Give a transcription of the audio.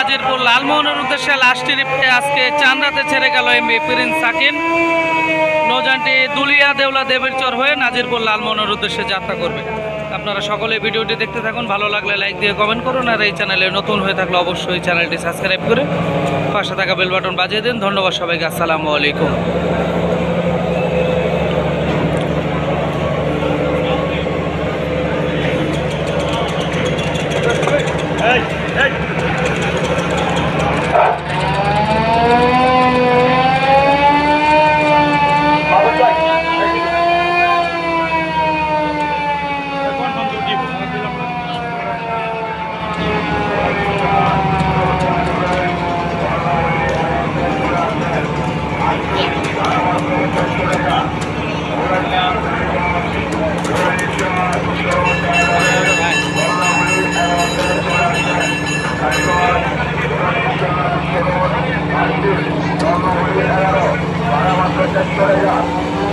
নাজিরপুর লালমোহনের উদ্দেশ্যে লাস্ট ট্রিপে আজকে চান্দাতে ছেড়ে গেল এমবি প্রিন্স সাকিন নৌযানটি দুলিয়া দেওলা দেবের চর হয়ে নাজিরপুর লালমোহনের উদ্দেশ্যে যাত্রা করবে। আপনারা সকলে ভিডিওটি দেখতে থাকুন, ভালো লাগলে লাইক দিয়ে কমেন্ট করুন, আর এই চ্যানেলে নতুন হয়ে থাকলে অবশ্যই চ্যানেলটি সাবস্ক্রাইব করে পাশে থাকা বেল বাটন বাজিয়ে দিন। ধন্যবাদ সবাইকে, আসসালামু আলাইকুম। Hallelujah.